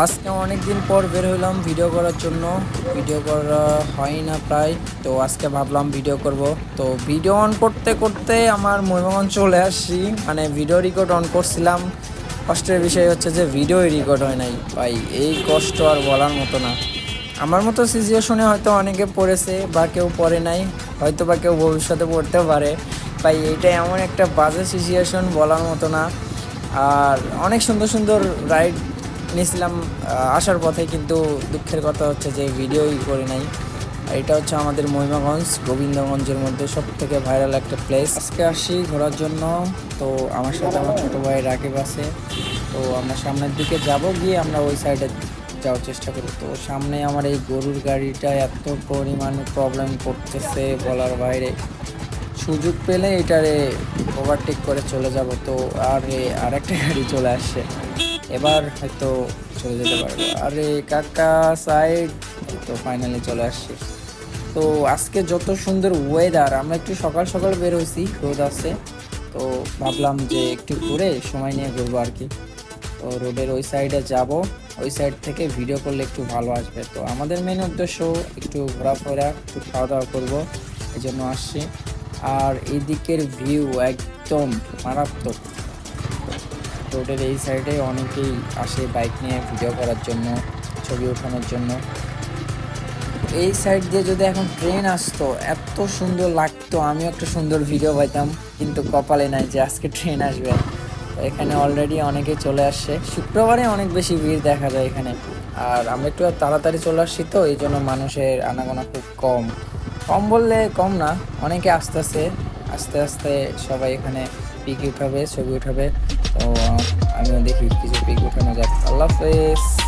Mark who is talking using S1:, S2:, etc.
S1: আজকে অনেক দিন পর বের হলাম ভিডিও করার জন্য। ভিডিও করা হয় না প্রায়, তো আজকে ভাবলাম ভিডিও করব। তো ভিডিও অন করতে করতে আমার মহিমাগঞ্জ চলে আসছি। মানে ভিডিও রেকর্ড অন করছিলাম। কষ্টের বিষয় হচ্ছে যে ভিডিও রেকর্ড হয় নাই। ভাই, এই কষ্ট আর বলার মতো না। আমার মতো সিচুয়েশনে হয়তো অনেকে পড়েছে বা কেউ পড়ে নাই, হয়তো বা কেউ ভবিষ্যতে পড়তেও পারে। ভাই এটা এমন একটা বাজে সিচুয়েশন বলার মতো না। আর অনেক সুন্দর সুন্দর রাইড নিয়েছিলাম আসার পথে কিন্তু দুঃখের কথা হচ্ছে যে ভিডিওই করি নাই। আর এটা হচ্ছে আমাদের মহিমাগঞ্জ, গোবিন্দগঞ্জের মধ্যে সব থেকে ভাইরাল একটা প্লেস আজকে আসি ঘোরার জন্য, তো আমার সাথে আমার ছোটো ভাই রাকিব আছে। তো আমরা সামনের দিকে যাব, গিয়ে আমরা ওই সাইডে যাওয়ার চেষ্টা করি। তো সামনে আমার এই গরুর গাড়িটা এত পরিমাণ প্রবলেম করতেছে বলার বাইরে। সুযোগ পেলে এটারে ওভারটেক করে চলে যাব। তো আর আর একটা গাড়ি চলে আসছে। এবার হয়তো চলে যেতে পারব। আরে কাকা সাইড তো ফাইনালি চলে আসছি। তো আজকে যত সুন্দর ওয়েদার আমরা একটু সকাল সকাল বের হয়েছি, রোদ আছে। তো ভাবলাম যে একটু ঘুরে সময় নিয়ে ঘুরবো আর কি। তো রোডের ওই সাইডে যাব। ওই সাইড থেকে ভিডিও করলে একটু ভালো আসবে। তো আমাদের মেন উদ্দেশ্য একটু ঘোরাফেরা, একটু খাওয়া দাওয়া করব, এই জন্য আসছি। আর এই দিকের ভিউ একদম মারাত্মক। রোডের এই সাইডে অনেকেই আসে বাইক নিয়ে ভিডিও করার জন্য, ছবি ওঠানোর জন্য। এই সাইড দিয়ে যদি এখন ট্রেন আসতো, এত সুন্দর লাগতো। আমিও একটা সুন্দর ভিডিও পাইতাম, কিন্তু কপালে নাই যে আজকে ট্রেন আসবে। এখানে অলরেডি অনেকে চলে আসছে। শুক্রবারে অনেক বেশি ভিড় দেখা যায় এখানে। আর আমরা একটু তাড়াতাড়ি চলে আসছি তো, এই জন্য মানুষের আনাগোনা খুব কম। কম বললে কম না, অনেকে আসতেছে। আস্তে আস্তে সবাই এখানে পিক উঠাবে, ছবি উঠাবে। তো, আমিও দেখি কিছু পিক উঠানো যাক। আল্লাহ হাফেজ।